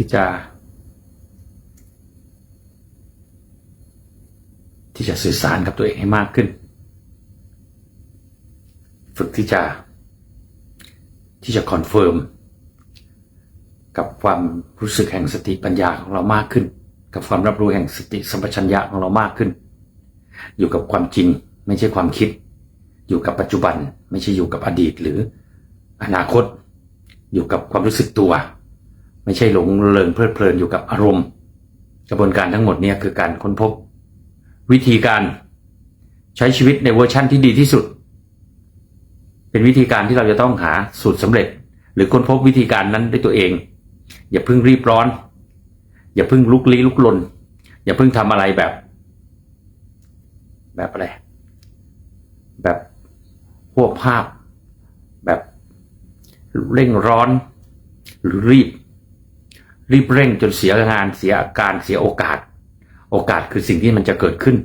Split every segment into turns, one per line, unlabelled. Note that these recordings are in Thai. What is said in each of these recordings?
ที่จะ ที่จะสื่อสารกับตัวเองให้มากขึ้น ฝึกที่จะ ที่จะคอนเฟิร์มกับความรู้สึกแห่งสติปัญญาของเรามากขึ้น กับความรับรู้แห่งสติสัมปชัญญะของเรามากขึ้น อยู่กับความจริงไม่ใช่ความคิด อยู่กับปัจจุบันไม่ใช่อยู่กับอดีตหรืออนาคต อยู่กับความรู้สึกตัว ไม่ใช่หลงเริงเพลิดเพลินอยู่กับอารมณ์ กระบวนการทั้งหมดเนี่ยคือการค้นพบ วิธีการใช้ชีวิตในเวอร์ชั่นที่ดีที่สุด เป็นวิธีการที่เราจะต้องหาสูตรสำเร็จ หรือค้นพบวิธีการนั้นด้วยตัวเอง อย่าเพิ่งรีบร้อน อย่าเพิ่งลุกลี้ลุกลน อย่าเพิ่งทำอะไรแบบ แบบอะไร แบบพวกภาพแบบเร่งร้อนหรือรีบ รีบเร่งจนเสียงานเสียอาการเสียโอกาส โอกาสคือสิ่งที่มันจะเกิดขึ้น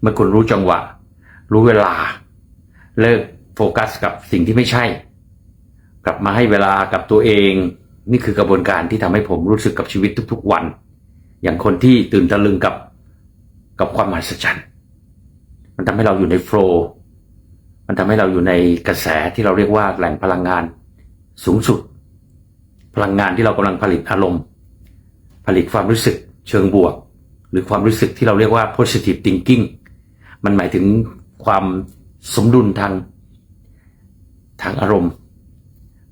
เมื่อคุณรู้จังหวะ รู้เวลา เลิกโฟกัสกับสิ่งที่ไม่ใช่ กลับมาให้เวลากับตัวเอง นี่คือกระบวนการที่ทำให้ผมรู้สึกกับชีวิตทุกๆวัน อย่างคนที่ตื่นตะลึงกับกับความมหัศจรรย์มันทำให้เราอยู่ในโฟล์มันทำให้เราอยู่ในกระแสที่เราเรียกว่าแหล่งพลังงานสูงสุด พลังงานที่เรากำลังผลิตอารมณ์ ผลิตความรู้สึกเชิงบวก หรือความรู้สึกที่เราเรียกว่า positive thinking มันหมายถึงความสมดุลทางทางอารมณ์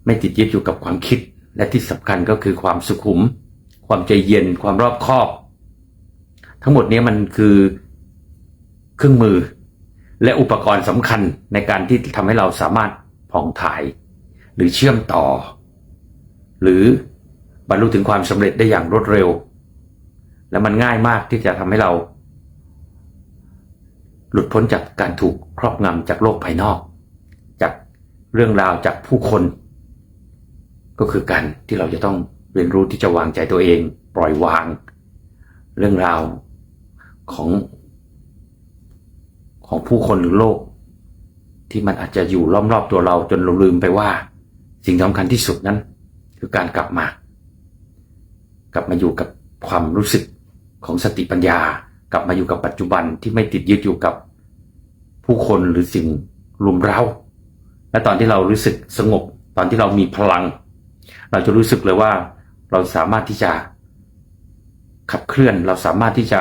ไม่ติดยึดอยู่กับความคิด และที่สำคัญก็คือความสุขุม ความใจเย็น ความรอบคอบ ทั้งหมดนี้มันคือเครื่องมือ และอุปกรณ์สำคัญในการที่ทำให้เราสามารถผ่องถ่าย หรือเชื่อมต่อ หรือ บรรลุถึงความสำเร็จได้อย่างรวดเร็ว และมันง่ายมากที่จะทำให้เรา หลุดพ้นจากการถูกครอบงำจากโลกภายนอก จากเรื่องราวจากผู้คน ก็คือการที่เราจะต้องเรียนรู้ที่จะวางใจตัวเอง ปล่อยวาง เรื่องราวของของผู้คนหรือโลก ที่มันอาจจะอยู่ล้อมรอบตัวเราจนเราลืมไปว่า สิ่งสำคัญที่สุดนั้น คือการกลับมา กลับมาอยู่กับความรู้สึกของสติปัญญา กลับมาอยู่กับปัจจุบันที่ไม่ติดยึดอยู่กับผู้คนหรือสิ่งรุมเร้า และตอนที่เรารู้สึกสงบ ตอนที่เรามีพลัง เราจะรู้สึกเลยว่าเราสามารถที่จะขับเคลื่อน เราสามารถที่จะ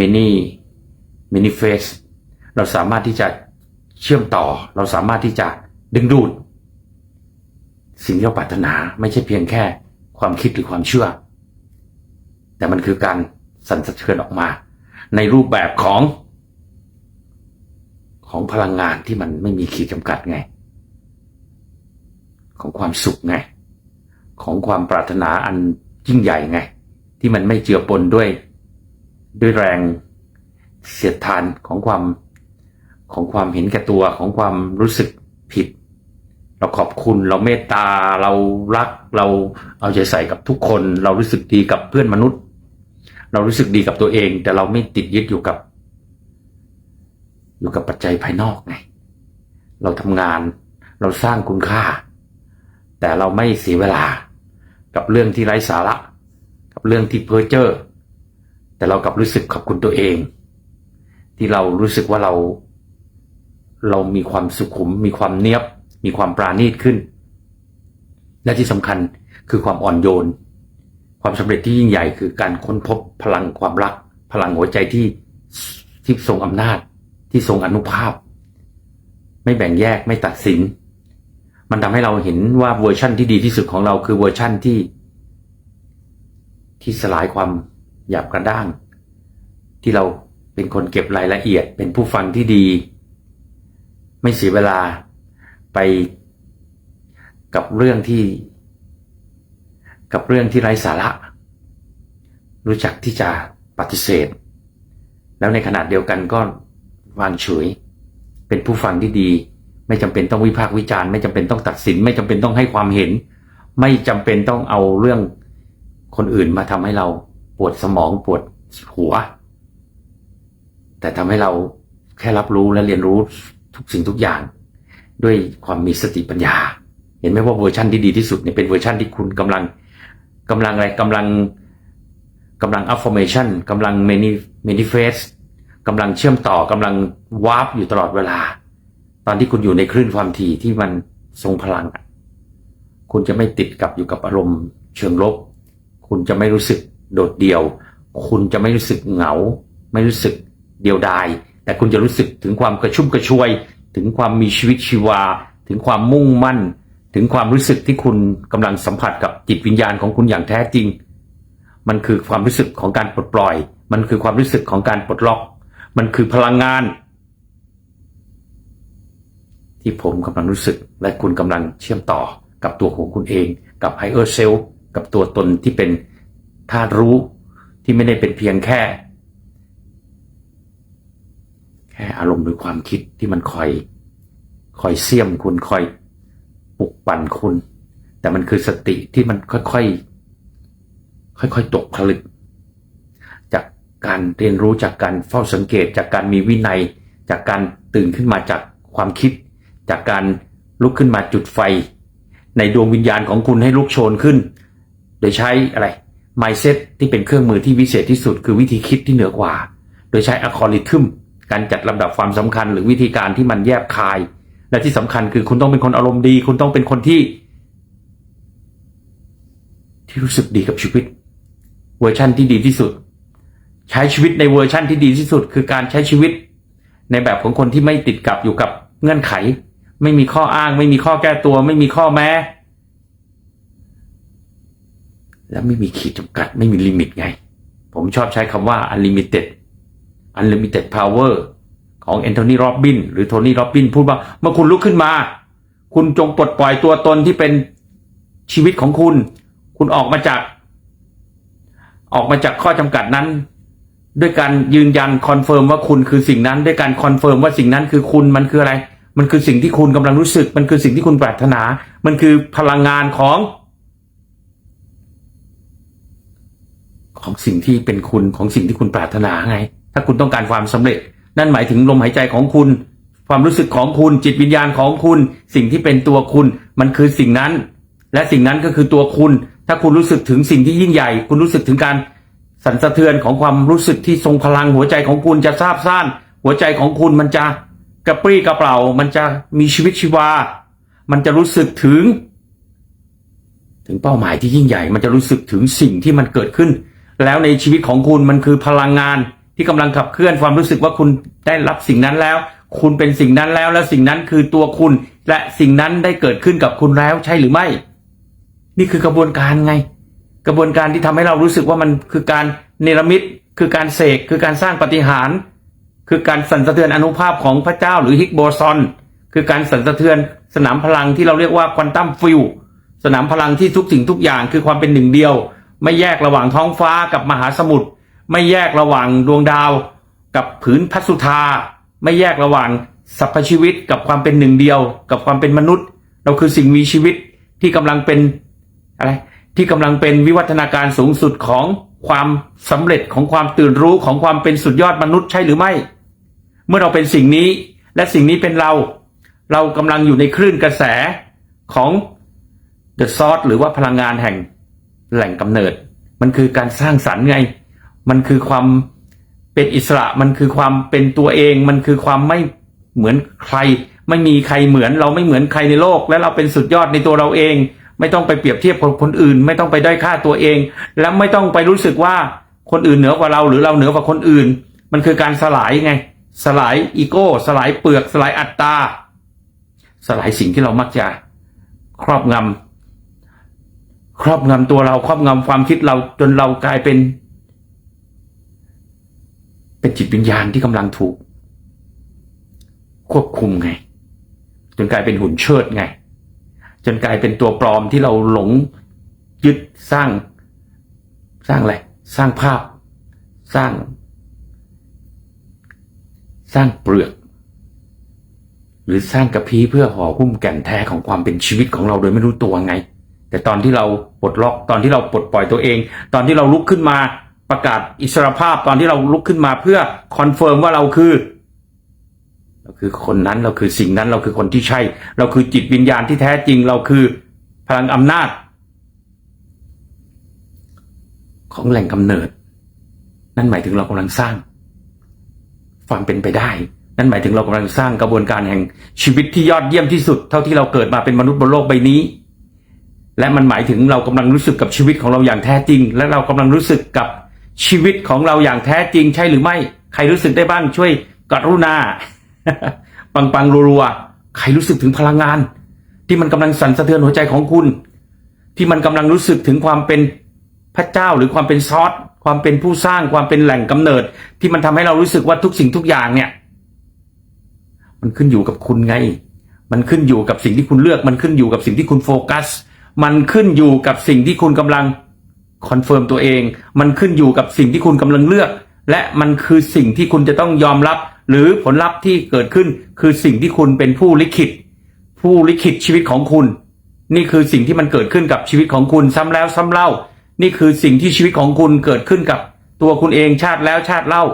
many manifest เราสามารถที่จะเชื่อมต่อ เราสามารถที่จะดึงดูด สิ่งที่เราปรารถนาไม่ใช่เพียงแค่ความคิดหรือความเชื่อ แต่มันคือการสั่นสะเทือนออกมา ในรูปแบบของ ของพลังงานที่มันไม่มีขีดจำกัดไง ของความสุขไง ของความปรารถนาอันยิ่งใหญ่ไง ที่มันไม่เจือปนด้วย ด้วยแรงเสียดทานของความของความเห็นแก่ตัวของความรู้สึกผิด เราขอบคุณเราเมตตาเรารักเราเอาใจใส่กับทุกคน เรารู้สึกดีกับเพื่อนมนุษย์ เรารู้สึกดีกับตัวเอง แต่เราไม่ติดยึดอยู่กับ อยู่กับปัจจัยภายนอกไงเราทำงานเราสร้างคุณค่า แต่เราไม่เสียเวลา กับเรื่องที่ไร้สาระ กับเรื่องที่เพ้อเจ้อแต่เรากลับรู้สึกขอบคุณตัวเอง ที่เรารู้สึกว่าเรา เรามีความสุขุม มีความเนียบ มีความปราณีตขึ้น และที่สำคัญคือความอ่อนโยน ความสำเร็จที่ยิ่งใหญ่คือการค้นพบพลังความรัก พลังหัวใจที่ที่ทรงอำนาจที่ทรงอนุภาพ ไม่แบ่งแยกไม่ตัดสิน มันทำให้เราเห็นว่าเวอร์ชั่นที่ดีที่สุดของเราคือเวอร์ชั่นที่ ที่สลายความหยาบกระด้าง ที่เราเป็นคนเก็บรายละเอียด เป็นผู้ฟังที่ดี ไม่เสียเวลาไปกับเรื่องที่ กับเรื่องที่ไร้สาระ รู้จักที่จะปฏิเสธ แล้วในขณะเดียวกันก็วางเฉย เป็นผู้ฟังที่ดี ไม่จำเป็นต้องวิพากษ์วิจารณ์ไม่จำเป็นต้องตัดสิน ไม่จำเป็นต้องให้ความเห็น ไม่จำเป็นต้องเอาเรื่องคนอื่นมาทำให้เราปวดสมองปวดหัว แต่ทำให้เราแค่รับรู้และเรียนรู้ทุกสิ่งทุกอย่าง ด้วยความมีสติปัญญา เห็นไหมว่าเวอร์ชันที่ดีที่สุดเนี่ยเป็นเวอร์ชันที่คุณกำลังกำลังอะไรกำลัง กำลัง affirmation กำลัง manifest กำลังเชื่อมต่อกำลังวาร์ปอยู่ตลอดเวลา ตอนที่คุณอยู่ในคลื่นความถี่ที่มันทรงพลังอะคุณจะไม่ติดกับอยู่กับอารมณ์ เชิงลบ คุณจะไม่รู้สึกโดดเดี่ยว คุณจะไม่รู้สึกเหงา ไม่รู้สึกเดียวดาย แต่คุณจะรู้สึกถึงความกระชุ่มกระชวย ถึงความมีชีวิตชีวา ถึงความมุ่งมั่น ถึงความรู้สึกที่คุณกำลังสัมผัสกับจิตวิญญาณของคุณอย่างแท้จริง มันคือความรู้สึกของการปลดปล่อย มันคือความรู้สึกของการปลดล็อก มันคือพลังงาน ที่ผมกำลังรู้สึกและคุณกำลังเชื่อมต่อกับตัวของคุณเอง กับไฮเออร์เซลกับตัวตนที่เป็นธาตุรู้ที่ไม่ได้เป็นเพียงแค่ แค่อารมณ์หรือความคิดที่มันคอย คอยเสี่ยมคุณคอยปลุกปั่นคุณ แต่มันคือสติที่มันค่อยๆ ค่อยๆตกผลึก จากการเรียนรู้จากการเฝ้าสังเกต จากการมีวินัย จากการตื่นขึ้นมาจากความคิด จากการลุกขึ้นมาจุดไฟ ในดวงวิญญาณของคุณให้ลุกโชนขึ้น โดยใช้อะไร mindset ที่เป็นเครื่องมือที่วิเศษที่สุด คือวิธีคิดที่เหนือกว่า โดยใช้อัลกอริทึมการจัดลำดับความสำคัญ หรือวิธีการที่มันแยบคาย และที่สำคัญคือคุณต้องเป็นคนอารมณ์ดี คุณต้องเป็นคนที่ ที่รู้สึกดีกับชีวิต วอร์ชั่นที่ดีที่สุด ใช้ชีวิตในเวอร์ชั่นที่ดีที่สุด คือการใช้ชีวิต ในแบบของคนที่ไม่ติดกับอยู่กับเงื่อนไข ไม่มีข้ออ้าง ไม่มีข้อแก้ตัว ไม่มีข้อแม้ และไม่มีขีดจำกัด ไม่มีลิมิตไง ผมชอบใช้คำว่า unlimited unlimited power ของแอนโทนีโรบบินหรือโทนี่โรบบินพูดว่าเมื่อคุณลุกขึ้นมา คุณจงปลดปล่อยตัวตนที่เป็นชีวิตของคุณ คุณออกมาจาก ออกมาจากข้อจำกัดนั้น ด้วยการยืนยันคอนเฟิร์มว่าคุณคือสิ่งนั้น ด้วยการคอนเฟิร์มว่าสิ่งนั้นคือคุณมันคืออะไร มันคือสิ่งที่คุณกำลังรู้สึก มันคือสิ่งที่คุณปรารถนา มันคือพลังงานของ ของสิ่งที่เป็นคุณของสิ่งที่คุณปรารถนาไง ถ้าคุณต้องการความสำเร็จ นั่นหมายถึงลมหายใจของคุณ ความรู้สึกของคุณ จิตวิญญาณของคุณ สิ่งที่เป็นตัวคุณ มันคือสิ่งนั้น และสิ่งนั้นก็คือตัวคุณ ถ้าคุณรู้สึกถึงสิ่งที่ยิ่งใหญ่ คุณรู้สึกถึงการสั่นสะเทือนของความรู้สึกที่ทรงพลังหัวใจของคุณจะซาบซ่าน หัวใจของคุณมันจะกระปรี้กระเปร่า มันจะมีชีวิตชีวา มันจะรู้สึกถึง ถึงเป้าหมายที่ยิ่งใหญ่ มันจะรู้สึกถึงสิ่งที่มันเกิดขึ้น แล้วในชีวิตของคุณมันคือพลังงานที่กำลังขับเคลื่อนความรู้สึกว่าคุณได้รับสิ่งนั้นแล้ว คุณเป็นสิ่งนั้นแล้ว และสิ่งนั้นคือตัวคุณ และสิ่งนั้นได้เกิดขึ้นกับคุณแล้วใช่หรือไม่ นี่คือกระบวนการไง กระบวนการที่ทำให้เรารู้สึกว่ามันคือการเนรมิต คือการเสกคือการสร้างปฏิหาร คือการสั่นสะเทือนอนุภาพของพระเจ้าหรือฮิกโบซอน คือการสั่นสะเทือนสนามพลังที่เราเรียกว่าควอนตัมฟิลสนามพลังที่ทุกสิ่งทุกอย่างคือความเป็นหนึ่งเดียว ไม่แยกระหว่างท้องฟ้ากับมหาสมุทรไม่แยกระหว่างดวงดาว กับผืนพัสุธาไม่แยกระหว่างสรรพชีวิตกับความเป็นหนึ่งเดียว กับความเป็นมนุษย์ เราคือสิ่งมีชีวิตที่กำลังเป็น อะไรที่กำลังเป็นวิวัฒนาการสูงสุดของความสำเร็จของความตื่นรู้ของความเป็นสุดยอดมนุษย์ใช่หรือไม่ เมื่อเราเป็นสิ่งนี้และสิ่งนี้เป็นเรา เรากำลังอยู่ในคลื่นกระแสของ The Source หรือว่าพลังงานแห่งแหล่งกำเนิด มันคือการสร้างสรรค์ไง มันคือความเป็นอิสระมันคือความเป็นตัวเอง มันคือความไม่เหมือนใคร ไม่มีใครเหมือน เราไม่เหมือนใครในโลก และเราเป็นสุดยอดในตัวเราเอง ไม่ต้องไปเปรียบเทียบกับคนอื่น ไม่ต้องไปด้อยค่าตัวเอง และไม่ต้องไปรู้สึกว่าคนอื่นเหนือกว่าเราหรือเราเหนือกว่าคนอื่น มันคือการสลายไง สลายอีโก้ สลายเปลือก สลายอัตตา สลายสิ่งที่เรามักจะครอบงำครอบงำตัวเราครอบงำความคิดเราจนเรากลายเป็น เป็นจิตวิญญาณที่กำลังถูก ควบคุมไง จนกลายเป็นหุ่นเชิดไง จนกลายเป็นตัวปลอมที่เราหลงยึดสร้าง สร้างอะไรสร้างภาพ สร้าง สร้างเปลือก หรือสร้างกระพี้เพื่อห่อหุ้มแก่นแท้ของความเป็นชีวิตของเราโดยไม่รู้ตัวไง แต่ตอนที่เราปลดล็อกตอนที่เราปลดปล่อยตัวเอง ตอนที่เราลุกขึ้นมาประกาศอิสรภาพตอนที่เราลุกขึ้นมาเพื่อคอนเฟิร์มว่าเราคือ เราคือคนนั้นเราคือสิ่งนั้นเราคือคนที่ใช่ เราคือจิตวิญญาณที่แท้จริง เราคือพลังอำนาจ ของแหล่งกำเนิด นั่นหมายถึงเรากำลังสร้างความเป็นไปได้ นั่นหมายถึงเรากำลังสร้างกระบวนการแห่งชีวิตที่ยอดเยี่ยมที่สุด เท่าที่เราเกิดมาเป็นมนุษย์บนโลกใบนี้ และมันหมายถึงเรากำลังรู้สึกกับชีวิตของเราอย่างแท้จริง และเรากำลังรู้สึกกับชีวิตของเราอย่างแท้จริง ใช่หรือไม่ ใครรู้สึกได้บ้างช่วยกรุณา ปังปังๆรัวๆใครรู้สึกถึงพลังงาน ที่มันกำลังสั่นสะเทือนหัวใจของคุณ ที่มันกำลังรู้สึกถึงความเป็นพระเจ้าหรือความเป็นซอสความเป็นผู้สร้างความเป็นแหล่งกำเนิด ที่มันทำให้เรารู้สึกว่าทุกสิ่งทุกอย่างเนี่ย มันขึ้นอยู่กับคุณไง มันขึ้นอยู่กับสิ่งที่คุณเลือก มันขึ้นอยู่กับสิ่งที่คุณโฟกัส มันขึ้นอยู่กับสิ่งที่คุณกำลังคอนเฟิร์มตัวเอง มันขึ้นอยู่กับสิ่งที่คุณกำลังเลือก และมันคือสิ่งที่คุณจะต้องยอมรับ หรือผลลัพธ์ที่เกิดขึ้นคือสิ่งที่คุณเป็นผู้ลิขิต ผู้ลิขิตชีวิตของคุณ นี่คือสิ่งที่มันเกิดขึ้นกับชีวิตของคุณซ้ำแล้วซ้ำเล่า นี่คือสิ่งที่ชีวิตของคุณเกิดขึ้นกับตัวคุณเองชาติแล้วชาติเล่า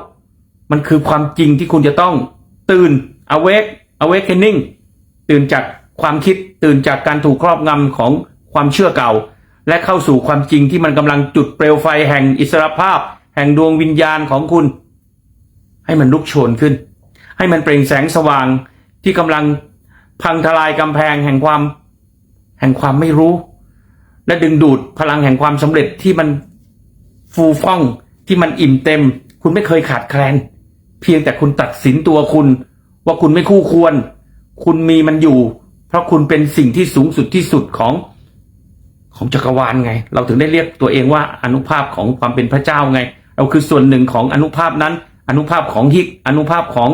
มันคือความจริงที่คุณจะต้องตื่น awake awakening ตื่นจากความคิดตื่นจากการถูกครอบงำของความเชื่อเก่า และเข้าสู่ความจริงที่มันกำลังจุดเปลวไฟแห่งอิสรภาพ แห่งดวงวิญญาณของคุณ ให้มันลุกโชนขึ้น ให้มันเปล่งแสงสว่างที่กำลังพังทลายกำแพงแห่งความ แห่งความไม่รู้ และดึงดูดพลังแห่งความสำเร็จที่มันฟูฟ่องที่มันอิ่มเต็ม คุณไม่เคยขาดแคลน เพียงแต่คุณตัดสินตัวคุณ ว่าคุณไม่คู่ควร คุณมีมันอยู่ เพราะคุณเป็นสิ่งที่สูงสุดที่สุดของของจักรวาลไง เราถึงได้เรียกตัวเองว่าอนุภาพของความเป็นพระเจ้าไง เราคือส่วนหนึ่งของอนุภาพนั้น อนุภาพของฮิกอนุภาพของ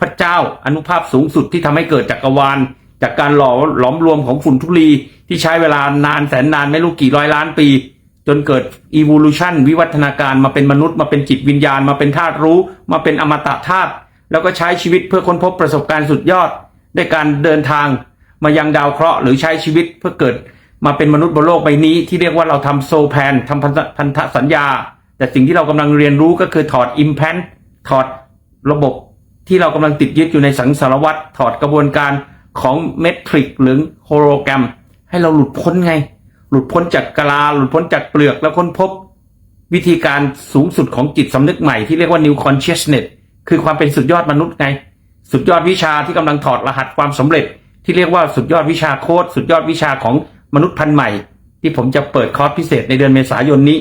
พระเจ้าอนุภาพสูงสุดที่ทำให้เกิดจักรวาล จากการหล่อหลอมรวมของฝุ่นทุลี ที่ใช้เวลานานแสนนานไม่รู้กี่ร้อยล้านปี จนเกิด evolution วิวัฒนาการมาเป็นมนุษย์มาเป็นจิตวิญญาณ มาเป็นธาตุรู้ มาเป็นอมตะธาตุแล้วก็ใช้ชีวิตเพื่อค้นพบประสบการณ์สุดยอดด้วยการเดินทางมายังดาวเคราะห์หรือใช้ชีวิตเพื่อเกิดมาเป็นมนุษย์บนโลกใบนี้ที่เรียกว่าเราทำโซแพนทำพันธพันธสัญญา แต่สิ่งที่เรากำลังเรียนรู้ก็คือถอดอิมแพน ถอดระบบที่เรากำลังติดยึดอยู่ในสังสารวัตรถอดกระบวนการของเมทริกหรือโฮโลแกรม ให้เราหลุดพ้นไง หลุดพ้นจากกลา หลุดพ้นจากเปลือกแล้วค้นพบ วิธีการสูงสุดของจิตสำนึกใหม่ที่เรียกว่า new consciousness คือความเป็นสุดยอดมนุษย์ไง สุดยอดวิชาที่กำลังถอดรหัสความสำเร็จ ที่เรียกว่าสุดยอดวิชาโค้ดสุดยอดวิชาของมนุษย์พันธุ์ใหม่ ที่ผมจะเปิดคอร์สพิเศษในเดือนเมษายนนี้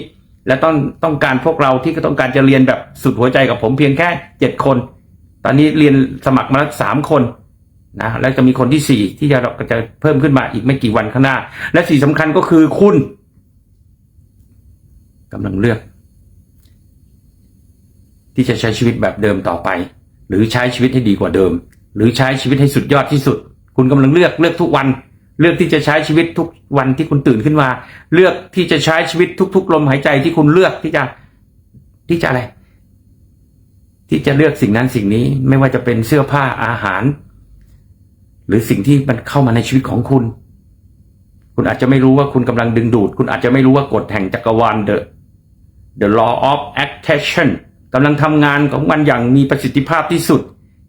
และต้องต้องการพวกเราที่ต้องการจะเรียนแบบสุดหัวใจกับผมเพียงแค่เจ็ดคน ตอนนี้เรียนสมัครมาแล้วสามคนนะแล้วจะมีคนที่สี่ที่จะจะเพิ่มขึ้นมาอีกไม่กี่วันข้างหน้า และสิ่สำคัญก็คือคุณกำลังเลือก ที่จะใช้ชีวิตแบบเดิมต่อไป หรือใช้ชีวิตให้ดีกว่าเดิม หรือใช้ชีวิตให้สุดยอดที่สุด คุณกำลังเลือกเลือกทุกวัน เลือกที่จะใช้ชีวิตทุกวันที่คุณตื่นขึ้นมา เลือกที่จะใช้ชีวิตทุก ๆ ลมหายใจที่คุณเลือกที่จะที่จะอะไร ที่จะเลือกสิ่งนั้นสิ่งนี้ไม่ว่าจะเป็นเสื้อผ้าอาหาร หรือสิ่งที่มันเข้ามาในชีวิตของคุณ คุณอาจจะไม่รู้ว่าคุณกำลังดึงดูด คุณอาจจะไม่รู้ว่ากฎแห่งจักรวาล the the law of attraction กำลังทำงานของมันอย่างมีประสิทธิภาพที่สุด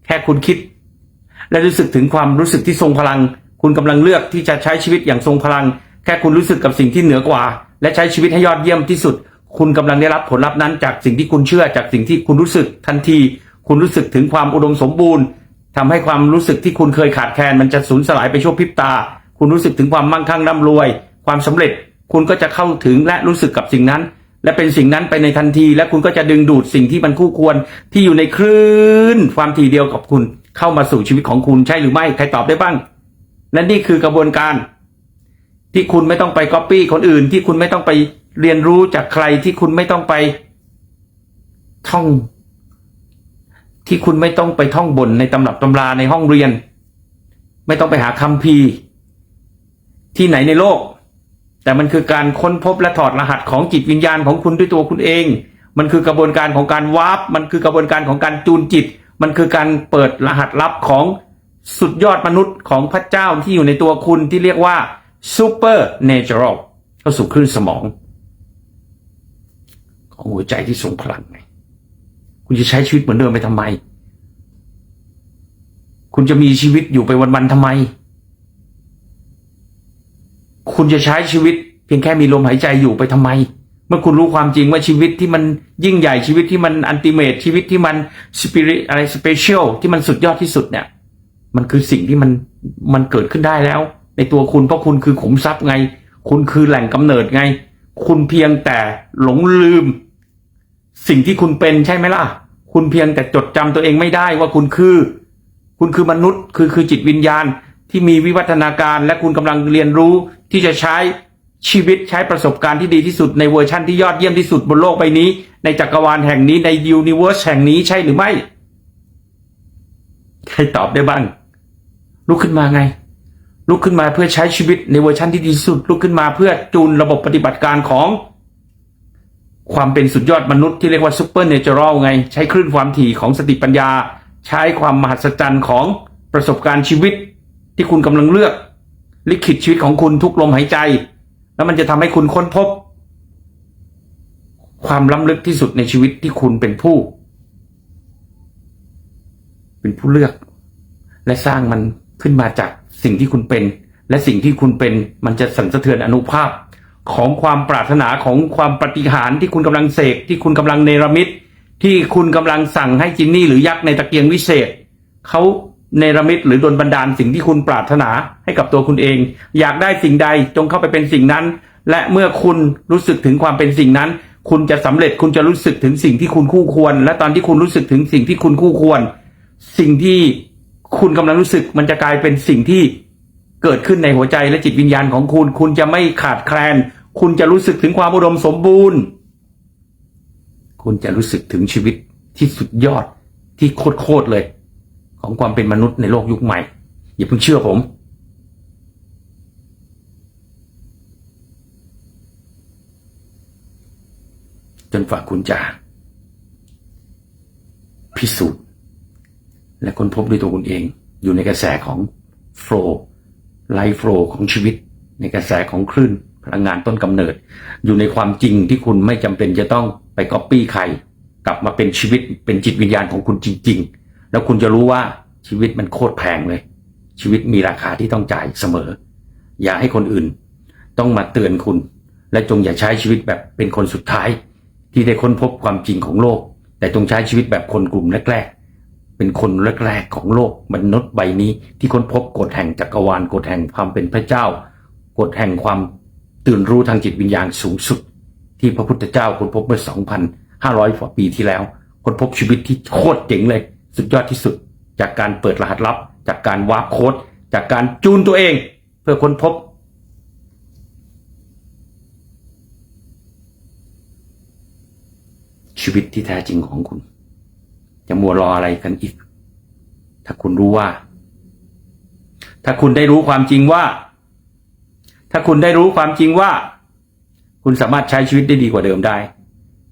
แค่คุณคิด และรู้สึกถึงความรู้สึกที่ทรงพลัง คุณกำลังเลือกที่จะใช้ชีวิตอย่างทรงพลัง แค่คุณรู้สึกกับสิ่งที่เหนือกว่า และใช้ชีวิตให้ยอดเยี่ยมที่สุด คุณกำลังได้รับผลลัพธ์นั้น จากสิ่งที่คุณเชื่อจากสิ่งที่คุณรู้สึกทันที คุณรู้สึกถึงความอุดมสมบูรณ์ทำให้ความรู้สึกที่คุณเคยขาดแคลนมันจะสูญสลายไปชั่วพริบตา คุณรู้สึกถึงความมั่งคั่งร่ำรวย ความสำเร็จ คุณก็จะเข้าถึงและรู้สึกกับสิ่งนั้น และเป็นสิ่งนั้นไปในทันที และคุณก็จะดึงดูดสิ่งที่มันคู่ควร ที่อยู่ในคลื่นความถี่เดียวกับคุณ เข้ามาสู่ชีวิตของคุณใช่หรือไม่ใครตอบได้บ้าง และนี่คือกระบวนการ ที่คุณไม่ต้องไปก๊อปปี้คนอื่น ที่คุณไม่ต้องไปเรียนรู้จากใครที่คุณไม่ต้องไปท่อง ที่คุณไม่ต้องไปท่องบนในตำรับตำราในห้องเรียน ไม่ต้องไปหาคำพีที่ไหนในโลก แต่มันคือการค้นพบและถอดรหัสของจิตวิญญาณของคุณด้วยตัวคุณเอง มันคือกระบวนการของการวาร์ปมันคือกระบวนการของการจูนจิต มันคือการเปิดรหัสลับของ สุดยอดมนุษย์ของพระเจ้าที่อยู่ในตัวคุณที่เรียกว่า super natural เข้าสู่คลื่นสมอง ของหัวใจที่ทรงพลังไงคุณจะใช้ชีวิตเหมือนเดิมไปทำไม คุณจะมีชีวิตอยู่ไปวันๆทำไม คุณจะใช้ชีวิต เพียงแค่มีลมหายใจอยู่ไปทำไม เมื่อคุณรู้ความจริงว่าชีวิตที่มันยิ่งใหญ่ชีวิตที่มันอันติเมตชีวิตที่มันสปิริตอะไรสเปเชียลที่มันสุดยอดที่สุดเนี่ย มันคือสิ่งที่มันมันเกิดขึ้นได้แล้ว ในตัวคุณเพราะคุณคือขุมทรัพย์ไง คุณคือแหล่งกำเนิดไง คุณเพียงแต่หลงลืม สิ่งที่คุณเป็นใช่ไหมล่ะ คุณเพียงแต่จดจำตัวเองไม่ได้ว่าคุณคือ คุณคือมนุษย์ คือคือจิตวิญญาณที่มีวิวัฒนาการ และคุณกำลังเรียนรู้ที่จะใช้ชีวิตใช้ประสบการณ์ที่ดีที่สุดในเวอร์ชั่นที่ยอดเยี่ยมที่สุดบนโลกใบนี้ ในจักรวาลแห่งนี้ในยูนิเวอร์สแห่งนี้ใช่หรือไม่ ใครตอบได้บ้าง ลุกขึ้นมาไง ลุกขึ้นมาเพื่อใช้ชีวิตในเวอร์ชันที่ดีที่สุด ลุกขึ้นมาเพื่อจูนระบบปฏิบัติการของความเป็นสุดยอดมนุษย์ที่เรียกว่าซูเปอร์เนเจอรัลไง ใช้คลื่นความถี่ของสติปัญญา ใช้ความมหัศจรรย์ของประสบการณ์ชีวิต ที่คุณกำลังเลือก ลิขิตชีวิตของคุณทุกลมหายใจ แล้วมันจะทำให้คุณค้นพบ ความล้ำลึกที่สุดในชีวิตที่คุณเป็นผู้ เป็นผู้เลือก และสร้างมัน ขึ้นมาจากสิ่งที่คุณเป็น และสิ่งที่คุณเป็นมันจะสั่นสะเทือนอนุภาพ ของความปรารถนาของความปฏิหารที่คุณกำลังเสกที่คุณกำลังเนรมิต ที่คุณกำลังสั่งให้จินนี่หรือยักษ์ในตะเกียงวิเศษเขาเนรมิตหรือดลบันดาลสิ่งที่คุณปรารถนาให้กับตัวคุณเอง อยากได้สิ่งใดจงเข้าไปเป็นสิ่งนั้น และเมื่อคุณรู้สึกถึงความเป็นสิ่งนั้น คุณจะสำเร็จคุณจะรู้สึกถึงสิ่งที่คุณคู่ควร และตอนที่คุณรู้สึกถึงสิ่งที่คุณคู่ควร สิ่งที่ คุณกำลังรู้สึกมันจะกลายเป็นสิ่งที่เกิดขึ้นในหัวใจและจิตวิญญาณของคุณ คุณจะไม่ขาดแคลน คุณจะรู้สึกถึงความอุดมสมบูรณ์ คุณจะรู้สึกถึงชีวิตที่สุดยอดที่โคตรๆเลย ของความเป็นมนุษย์ในโลกยุคใหม่ อย่าเพิ่งเชื่อผม จนฝ่าคุณจะพิสูจน์ และค้นพบด้วยตัวคุณเอง อยู่ในกระแสของโฟล์ไลฟ์โฟล์ของชีวิต ในกระแสของคลื่นพลังงานต้นกำเนิด อยู่ในความจริงที่คุณไม่จำเป็นจะต้องไปก๊อปปี้ใคร กลับมาเป็นชีวิตเป็นจิตวิญญาณของคุณจริง ๆ แล้วคุณจะรู้ว่าชีวิตมันโคตรแพงเลย ชีวิตมีราคาที่ต้องจ่ายเสมอ อย่าให้คนอื่น ต้องมาเตือนคุณ และจงอย่าใช้ชีวิตแบบเป็นคนสุดท้าย ที่ได้ค้นพบความจริงของโลก แต่จงใช้ชีวิตแบบคนกลุ่มแรกๆ เป็นคนแรกๆของโลกมนุษย์ใบนี้ ที่ค้นพบกฎแห่งจักรวาลกฎแห่งความเป็นพระเจ้ากฎแห่งความตื่นรู้ทางจิตวิญญาณสูงสุด ที่พระพุทธเจ้าค้นพบเมื่อ 2,500กว่าปีที่แล้ว ค้นพบชีวิตที่โคตรเจ๋งเลย สุดยอดที่สุด จากการเปิดรหัสลับ จากการวาร์ปโค้ดจากการจูนตัวเอง เพื่อค้นพบ ชีวิตที่แท้จริงของคุณ จะมัวรออะไรกันอีก ถ้าคุณรู้ว่า ถ้าคุณได้รู้ความจริงว่า ถ้าคุณได้รู้ความจริงว่า คุณสามารถใช้ชีวิตได้ดีกว่าเดิมได้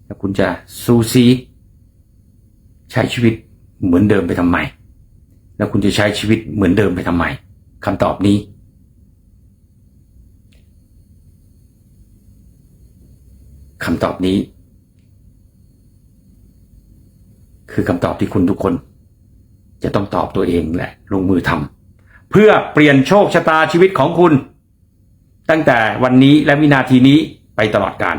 ถ้าคุณจะซูซีใช้ชีวิตเหมือนเดิมไปทำไม แล้วคุณจะใช้ชีวิตเหมือนเดิมไปทำไมคำตอบนี้ คำตอบนี้ คือคำตอบที่คุณทุกคน จะต้องตอบตัวเองแหละลงมือทำเพื่อเปลี่ยนโชคชะตาชีวิตของคุณ ตั้งแต่วันนี้และวินาทีนี้ไปตลอดกาล